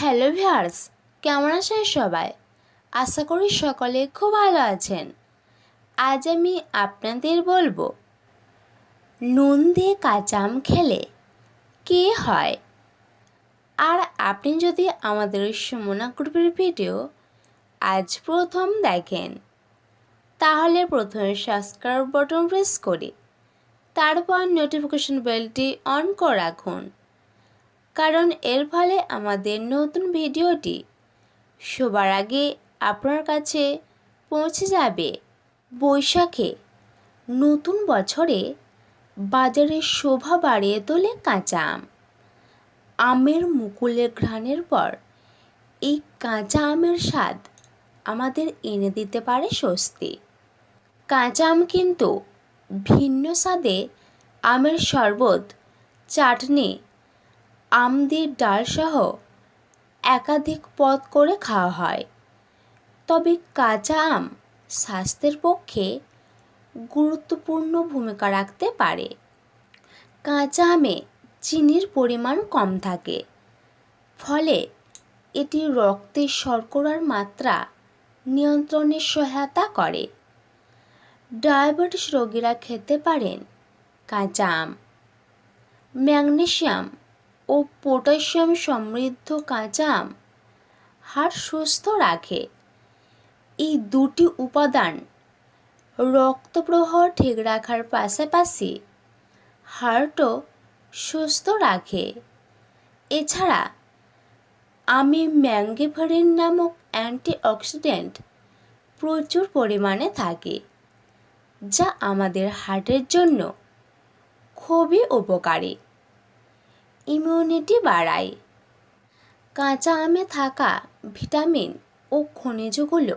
Hello viewers কেমন আছেন সবাই? আশা করি সকলে খুব ভালো আছেন। আজ আমি আপনাদের বলব নুন দিয়ে কাঁচা আম খেলে কে হয়? আর আপনি যদি আমাদের সুমনা গ্রুপের ভিডিও আজ প্রথম দেখেন, তাহলে প্রথমে সাবস্ক্রাইব বটন প্রেস করে, তারপর নোটিফিকেশন বেলটি অন করে রাখুন। কারণ এর ফলে আমাদের নতুন ভিডিওটি সবার আগে আপনার কাছে পৌঁছে যাবে। বৈশাখে নতুন বছরে বাজারে শোভা বাড়িয়ে তোলে কাঁচা আম। আমের মুকুলের ঘ্রাণের পর এই কাঁচা আমের স্বাদ আমাদের এনে দিতে পারে স্বস্তি। কাঁচা আম কিন্তু ভিন্ন স্বাদে আমের শরবত, চাটনি আমদের ডালসহ একাধিক পদ করে খাওয়া হয়। তবে কাঁচা আম স্বাস্থ্যের পক্ষে গুরুত্বপূর্ণ ভূমিকা রাখতে পারে। কাঁচা আমে চিনির পরিমাণ কম থাকে, ফলে এটি রক্তে শর্করার মাত্রা নিয়ন্ত্রণে সহায়তা করে। ডায়াবেটিস রোগীরা খেতে পারেন কাঁচা আম, ম্যাগনেশিয়াম ও পটাশিয়াম সমৃদ্ধ কাঁচা আম। হাড় সুস্থ রাখে। এই দুটি উপাদান রক্ত প্রবাহ ঠিক রাখার পাশাপাশি হার্টও সুস্থ রাখে। এছাড়া আমি ম্যাঙ্গেভারিন নামক অ্যান্টিঅক্সিডেন্ট প্রচুর পরিমাণে থাকে, যা আমাদের হার্টের জন্য খুবই উপকারী। ইমিউনিটি বাড়ায়। কাঁচা আমে থাকা ভিটামিন ও খনিজগুলো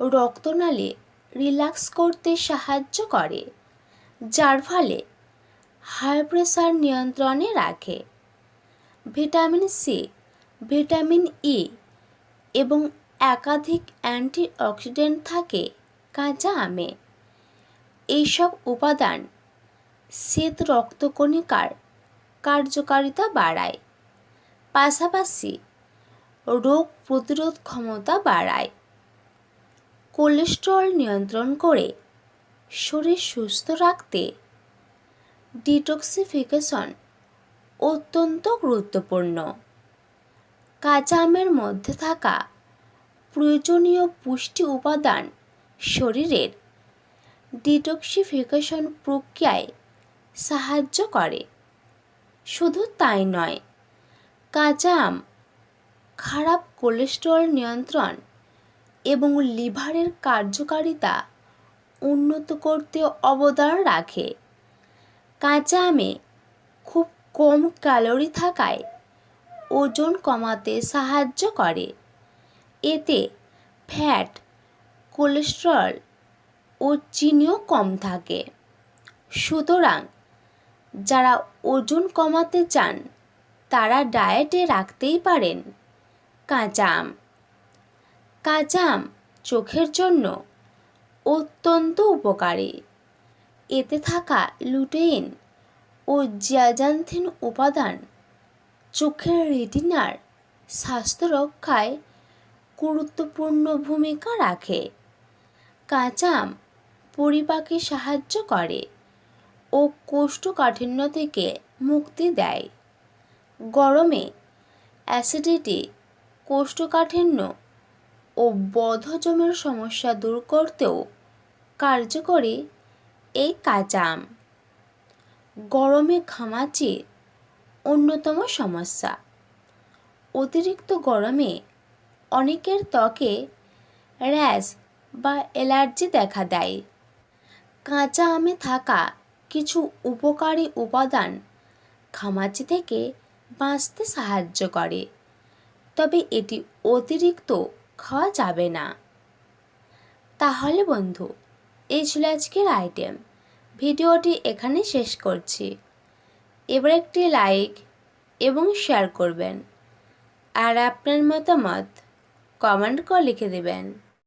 রক্তনালী রিল্যাক্স করতে সাহায্য করে, যার ফলে হাই প্রেশার নিয়ন্ত্রণে রাখে। ভিটামিন সি ভিটামিন ই এবং একাধিক অ্যান্টিঅক্সিডেন্ট থাকে কাঁচা আমে। এইসব উপাদান শ্বেত রক্তকণিকার কার্যকারিতা বাড়ায়। পাশাপাশি রোগ প্রতিরোধ ক্ষমতা বাড়ায়। কোলেস্ট্রল নিয়ন্ত্রণ করে শরীর সুস্থ রাখতে ডিটক্সিফিকেশন অত্যন্ত গুরুত্বপূর্ণ। কাঁচা আমের মধ্যে থাকা প্রয়োজনীয় পুষ্টি উপাদান শরীরের ডিটক্সিফিকেশন প্রক্রিয়ায় সাহায্য করে। শুধু তাই নয়, কাঁচা আম, খারাপ কোলেস্টেরল নিয়ন্ত্রণ এবং লিভারের কার্যকারিতা উন্নত করতে অবদান রাখে। কাঁচা আমে খুব কম ক্যালোরি থাকায় ওজন কমাতে সাহায্য করে। এতে ফ্যাট, কোলেস্টেরল ও চিনিও কম থাকে। সুতরাং যারা ওজন কমাতে চান, তারা ডায়েটে রাখতেই পারেন। কাঁচা আম। কাঁচা আম চোখের জন্য অত্যন্ত উপকারী। এতে থাকা লুটেইন ও জিয়াজান্থিন উপাদান চোখের রেটিনার স্বাস্থ্য রক্ষায় গুরুত্বপূর্ণ ভূমিকা রাখে। কাঁচা আম পরিপাকে সাহায্য করে। ও কোষ্ঠকাঠিন্য থেকে মুক্তি দেয়। গরমে অ্যাসিডিটি, কোষ্ঠকাঠিন্য ও বধজমের সমস্যা দূর করতেও কার্যকরী এই কাঁচা আম গরমে ঘামাচির অন্যতম সমস্যা। অতিরিক্ত গরমে অনেকের ত্বকে র্যাশ বা অ্যালার্জি দেখা দেয়। কাঁচা আমে থাকা কিছু উপকারী উপাদান ঘামাচি থেকে বাঁচতে সাহায্য করে। তবে এটি অতিরিক্ত খাওয়া যাবে না। তাহলে বন্ধু, এই ছিল আজকের আইটেম ভিডিওটি এখানে শেষ করছি। এবার একটি লাইক এবং শেয়ার করবেন। আর আপনার মতামত কমেন্ট করে লিখে দেবেন।